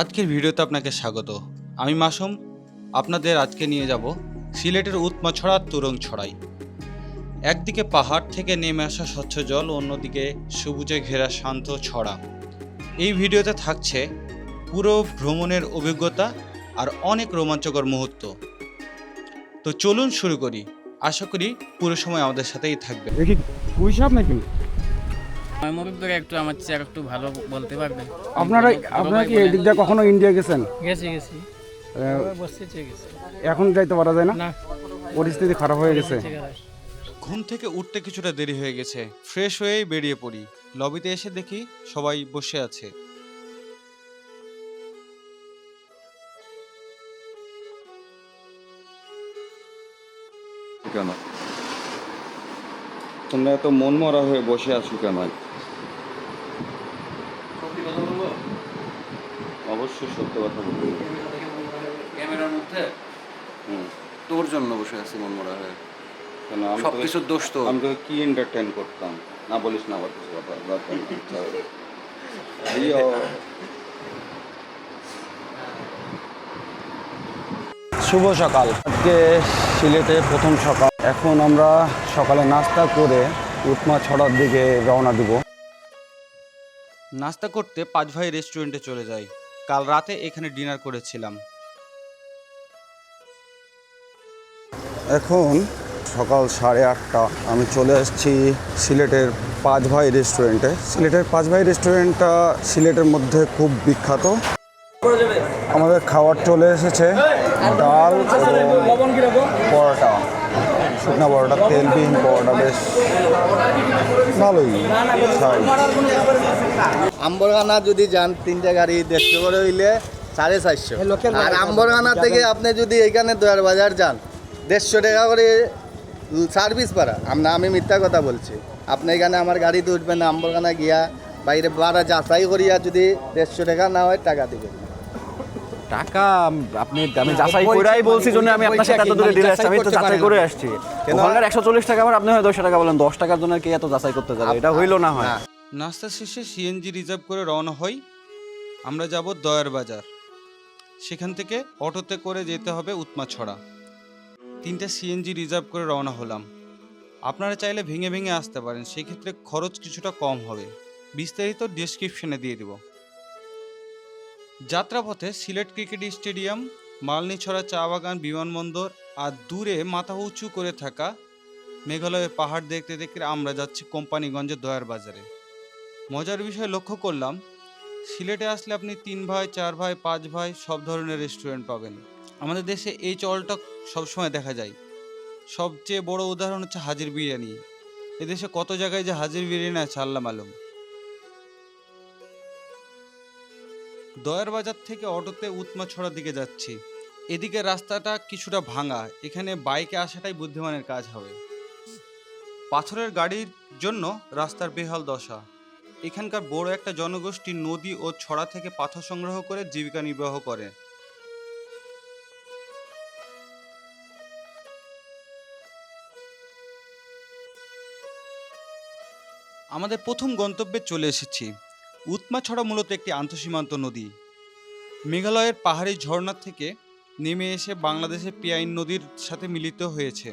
আজকের ভিডিওতে আপনাকে স্বাগত। আমি মাসুম, আপনাদের আজকে নিয়ে যাব সিলেটের উৎমাছড়া তুরং ছড়াই। একদিকে পাহাড় থেকে নেমে আসা স্বচ্ছ জল, অন্যদিকে সবুজে ঘেরা শান্ত ছড়া। এই ভিডিওতে থাকছে পুরো ভ্রমণের অভিজ্ঞতা আর অনেক রোমাঞ্চকর মুহূর্ত। তো চলুন শুরু করি। আশা করি পুরো সময় আমাদের সাথেই থাকবে নাকি? একটু আমার চেয়ে একটু ভালো বলতে পারবে আপনারা আপনারা কি এই দিক দিয়ে কখনো ইন্ডিয়া গেছেন? গেছি গেছি। আহ, বসতে এখন যাইতে পারা যায় না? না। পরিস্থিতি খারাপ হয়ে গেছে। ঘুম থেকে উঠতে কিছুটা দেরি হয়ে গেছে। ফ্রেশ হয়েই বেরিয়ে পড়ি। লবিতে এসে দেখি সবাই বসে আছে। কেন? তোমরা এত মন মরা হয়ে বসে আছো কেন? অবশ্যই সত্য কথা বলব। ক্যামেরার মধ্যে হুম। তোর জন্য বসে আছি মন মরা হয়ে। কেন আমি সব কিছুর দোষ তো আমি তোকে কি এন্টারটেন করতাম? না বলিস না আবার কিছু কথা দরকার নেই। চল। এই ও- শুভ সকাল। আজকে সিলেটে প্রথম সকাল। এখন আমরা সকালে নাস্তা করে উৎমা ছড়ার দিকে রওনা দিব। নাস্তা করতে পাঁচ ভাই রেস্টুরেন্টে চলে যাই। কাল রাতে এখানে ডিনার করেছিলাম। এখন সকাল সাড়ে আটটা। আমি চলে এসেছি সিলেটের পাঁচ ভাই রেস্টুরেন্টে। সিলেটের পাঁচ ভাই রেস্টুরেন্টটা সিলেটের মধ্যে খুব বিখ্যাত। আমাদের খাবার চলে এসেছে। ডাল এবং পরোটা। শুকনা পরোটা তেলবিহীন পরোটা বেশ ভালোই আম্বরগানা যদি যান তিনটা গাড়ি দেড়শো করে হইলে সাড়ে চারশো। আর আম্বরগানা থেকে আপনি যদি এখানে দয়ার বাজার যান দেড়শো টাকা করে সার্ভিস পাড়া আমরা আমি মিথ্যা কথা বলছি। আপনি এখানে আমার গাড়িতে উঠবেন না আম্বরগানা গিয়া বাইরে ভাড়া যাচাই করিয়া যদি দেড়শো টাকা না হয় টাকা দিবেন। টাকা আপনি আমি যাচাই করেই বলছি জন্য আমি আপনার সাথে এত দূরে দিলে আসছি আমি তো যাচাই করে আসছি। ওখানকার একশো চল্লিশ টাকা আমার আপনি হয় দশ টাকা বলেন দশ টাকার জন্য কে এত যাচাই করতে যাবে? এটা হইল না হয়। নাস্তা শেষে সিএনজি রিজার্ভ করে রওনা হই। আমরা যাব দয়ার বাজার। সেখান থেকে অটোতে করে যেতে হবে উৎমাছড়া। তিনটা সিএনজি রিজার্ভ করে রওনা হলাম। আপনারা চাইলে ভেঙে ভেঙে আসতে পারেন সেক্ষেত্রে খরচ কিছুটা কম হবে। বিস্তারিত ডিসক্রিপশনে দিয়ে দেব। যাত্রাপথে সিলেট ক্রিকেট স্টেডিয়াম, মালনীছড়া চা বাগান, বিমানবন্দর আর দূরে মাথা উঁচু করে থাকা মেঘালয়ের পাহাড় দেখতে দেখতে আমরা যাচ্ছি কোম্পানিগঞ্জের দয়ার বাজারে। মজার বিষয় লক্ষ্য করলাম, সিলেটে আসলে আপনি তিন ভাই, চার ভাই, পাঁচ ভাই সব ধরনের রেস্টুরেন্ট পাবেন। আমাদের দেশে এই চলটা সবসময় দেখা যায়। সবচেয়ে বড় উদাহরণ হচ্ছে হাজির বিরিয়ানি। এদেশে কত জায়গায় যে হাজির বিরিয়ানি আছে, আল্লাহ মালুম। দয়ার বাজার থেকে অটোতে উৎমা ছড়ার দিকে যাচ্ছি। এদিকে রাস্তাটা কিছুটা ভাঙা, এখানে বাইকে আসাটাই বুদ্ধিমানের কাজ হবে। পাথরের গাড়ির জন্য রাস্তার বেহাল দশা। এখানকার বড় একটা জনগোষ্ঠী নদী ও ছড়া থেকে পাথর সংগ্রহ করে জীবিকা নির্বাহ করে। আমাদের প্রথম গন্তব্যে চলে এসেছি। উৎমাছড়া মূলত একটি আন্তঃসীমান্ত নদী। মেঘালয়ের পাহাড়ি ঝর্ণা থেকে নেমে এসে বাংলাদেশের পিয়াইন নদীর সাথে মিলিত হয়েছে।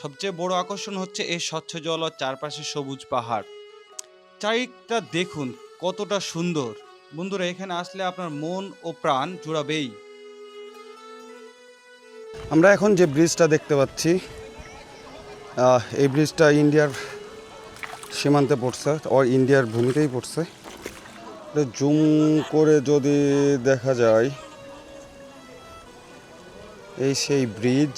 সবচেয়ে বড় আকর্ষণ হচ্ছে এই স্বচ্ছ জল ও চারপাশে সবুজ পাহাড়। চারিদিকটা দেখুন কতটা সুন্দর। বন্ধুরা, এখানে আসলে আপনার মন ও প্রাণ জুড়াবেই। আমরা এখন যে ব্রিজটা দেখতে পাচ্ছি এই ব্রিজটা ইন্ডিয়ার সীমান্তে পড়ছে ও ইন্ডিয়ার ভূমিতেই পড়ছে। জুম করে যদি দেখা যায়, এই সেই ব্রিজ,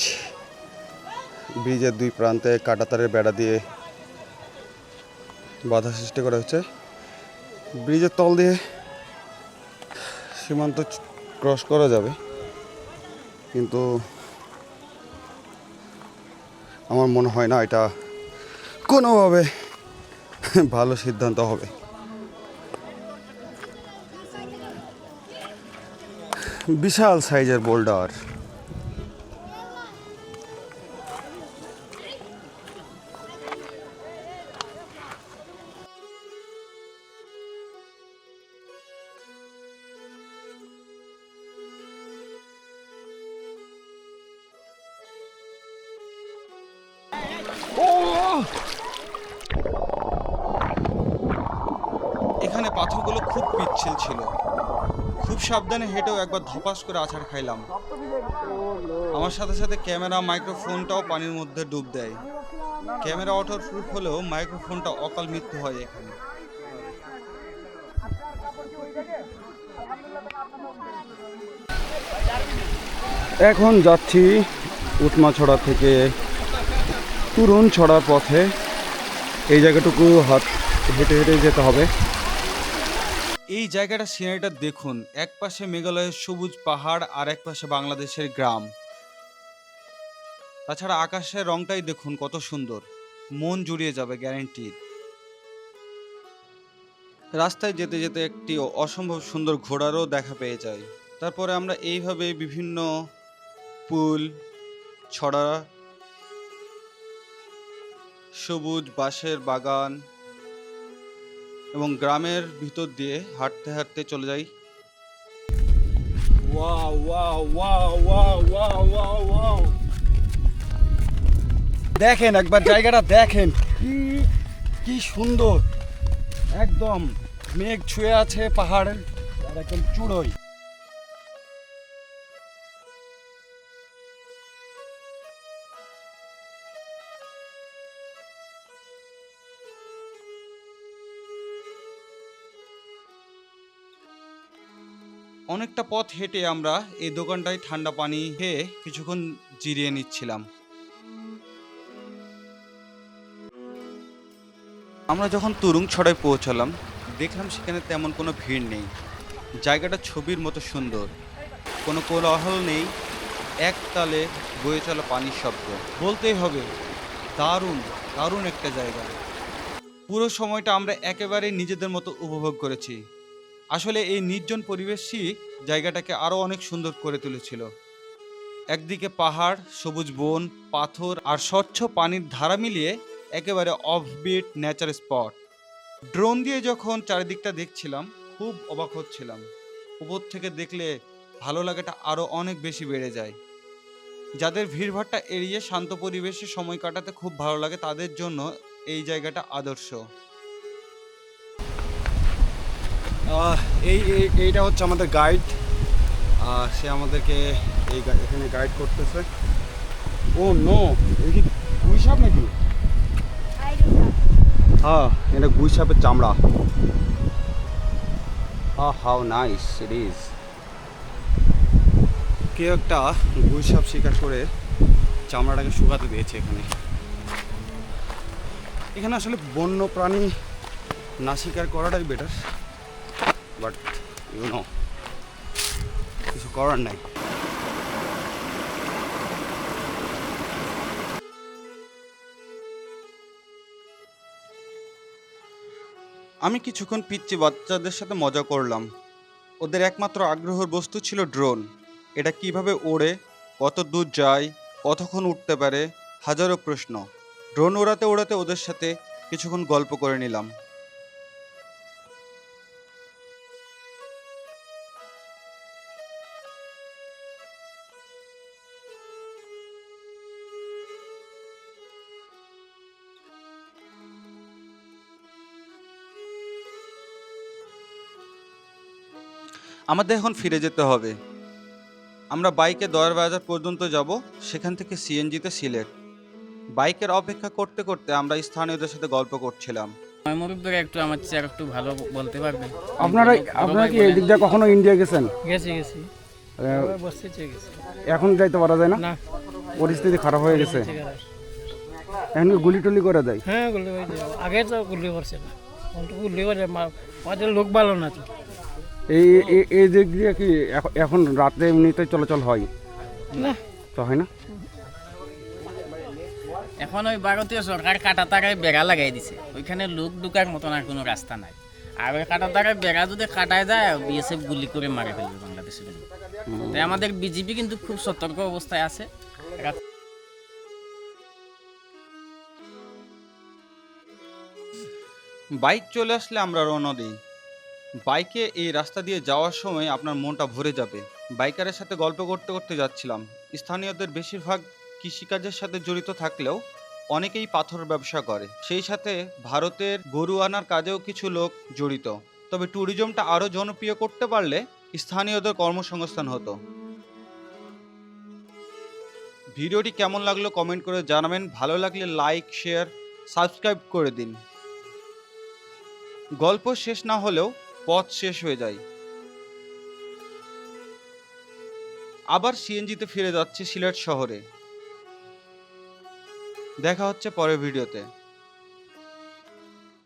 ব্রিজের দুই প্রান্তে কাটাতারের বেড়া দিয়ে বাধা সৃষ্টি করা হচ্ছে। ব্রিজের তল দিয়ে সীমান্ত ক্রস করা যাবে, কিন্তু আমার মনে হয় না এটা কোনোভাবে ভালো সিদ্ধান্ত হবে। বিশাল সাইজের বোল্ডার। এখানে পাথরগুলো খুব পিচ্ছিল ছিল। খুব সাবধানে হেঁটেও একবার ধপাস করে আছাড় খাইলাম। আমার সাথে সাথে ক্যামেরা, মাইক্রোফোনটাও পানির মধ্যে ডুব দেয়। ক্যামেরা ওয়াটার প্রুফ হলেও মাইক্রোফোনটা অকাল মৃত্যু হয় এখানে। এখন যাচ্ছি উটমাছড়া থেকে তুরুন ছড়ার পথে। এই জায়গাটুকু হাত হেঁটে হেঁটে যেতে হবে। এই জায়গাটা সিনারিটা দেখুন। এক পাশে মেঘালয়ের সবুজ পাহাড় আর এক পাশে বাংলাদেশের গ্রাম। তাছাড়া আকাশের রংটাই দেখুন কত সুন্দর। মন জুড়িয়ে যাবে গ্যারেন্টি রাস্তায় যেতে যেতে একটি অসম্ভব সুন্দর ঘোড়ারও দেখা পেয়ে যায়। তারপরে আমরা এইভাবে বিভিন্ন পুল, ছড়া, সবুজ বাঁশের বাগান এবং গ্রামের ভিতর দিয়ে হাঁটতে হাঁটতে চলে যাই। দেখেন, একবার জায়গাটা দেখেন। কি সুন্দর। একদম মেঘ ছুঁয়ে আছে পাহাড়ের একদম চূড়োই অনেকটা পথ হেঁটে আমরা এই দোকানটায় ঠান্ডা পানি খেয়ে কিছুক্ষণ জিরিয়ে নিচ্ছিলাম। আমরা যখন তুরুং ছড়ায় পৌঁছালাম, দেখলাম সেখানে তেমন কোনো ভিড় নেই। জায়গাটা ছবির মতো সুন্দর। কোনো কোলাহল নেই। এক তালে বয়ে চলা পানির শব্দ। বলতেই হবে, দারুণ দারুণ একটা জায়গা। পুরো সময়টা আমরা একেবারে নিজেদের মতো উপভোগ করেছি। আসলে এই নির্জন পরিবেশই জায়গাটাকে আরও অনেক সুন্দর করে তুলেছিল। একদিকে পাহাড়, সবুজ বন, পাথর আর স্বচ্ছ পানির ধারা মিলিয়ে একেবারে অফবিট নেচার স্পট ড্রোন দিয়ে যখন চারিদিকটা দেখছিলাম, খুব অবাক হচ্ছিলাম। উপর থেকে দেখলে ভালো লাগাটা আরও অনেক বেশি বেড়ে যায়। যাদের ভিড়ভাট্টা এড়িয়ে শান্ত পরিবেশে সময় কাটাতে খুব ভালো লাগে, তাদের জন্য এই জায়গাটা আদর্শ। এই, এই- এইটা হচ্ছে আমাদের গাইড সে আমাদেরকে এই এখানে গাইড করতেছে। ও নো এই কি গুই সাপ নাকি? হ্যাঁ এটা গুই সাপের চামড়া। হ্যাঁ হাউ নাইস ইট ইজ কেউ একটা গুই সাপ শিকার করে চামড়াটাকে শুকাতে দিয়েছে এখানে। এখানে আসলে বন্য প্রাণী না শিকার করাটাই বেটার বাট ইউ নো, কিছু করার নাই। আমি কিছুক্ষণ পিচ্ছি বাচ্চাদের সাথে মজা করলাম। ওদের একমাত্র আগ্রহের বস্তু ছিল ড্রোন। এটা কীভাবে ওড়ে, কত দূর যায়, কতক্ষণ উঠতে পারে, হাজারো প্রশ্ন। ড্রোন ওড়াতে ওড়াতে ওদের সাথে কিছুক্ষণ গল্প করে নিলাম। আমাদের এখন ফিরে যেতে হবে। আমরা বাইকে দয়ার বাজার পর্যন্ত যাব সেখান থেকে সিএনজিতে সিলেট। বাইকের অপেক্ষা করতে করতে আমরা স্থানীয়দের সাথে গল্প করছিলাম। ময়মনসিংহ একটু আমার চেয়ে একটু ভালো বলতে পারবেন আপনারা আপনারা কি এই দিক দিয়ে কখনো ইন্ডিয়া গেছেন? গেছি গেছি। এখন যাইতে পারা যায় না? না। পরিস্থিতি খারাপ হয়ে গেছে। এখন গুলি টুলি করে দেয়? হ্যাঁ গুলি আগে তো গুলি করছে না। গুলি করে আমাদের লোক ভালো না তো। এই এই- এই দিক দিয়ে কি এখ- এখন রাতে এমনিতে চলাচল হয়? না। তো হয় না? এখন ওই ভারতীয় সরকার কাটা তারায় বেড়া লাগাই দিছে। ওইখানে লোক ঢুকার মতন আর কোনো রাস্তা নাই। আর ওই কাটা তারায় বেড়া যদি কাটায় যায় বিএসএফ গুলি করে মারে ফেলবে বাংলাদেশের লোক। তাই আমাদের বিজেপি কিন্তু খুব সতর্ক অবস্থায় আছে। বাইক চলে আসলে আমরা রওনা দিই। বাইকে এই রাস্তা দিয়ে যাওয়ার সময় আপনার মনটা ভরে যাবে। বাইকারের সাথে গল্প করতে করতে যাচ্ছিলাম। স্থানীয়দের বেশিরভাগ কৃষিকাজের সাথে জড়িত থাকলেও অনেকেই পাথর ব্যবসা করে। সেই সাথে ভারতের গরু আনার কাজেও কিছু লোক জড়িত। তবে ট্যুরিজমটা আরও জনপ্রিয় করতে পারলে স্থানীয়দের কর্মসংস্থান হতো। ভিডিওটি কেমন লাগল কমেন্ট করে জানাবেন। ভালো লাগলে লাইক, শেয়ার, সাবস্ক্রাইব করে দিন। গল্প শেষ না হলেও পথ শেষ হয়ে যায়। আবার সিএনজিতে ফিরে যাচ্ছে সিলেট শহরে। দেখা হচ্ছে পরের ভিডিওতে।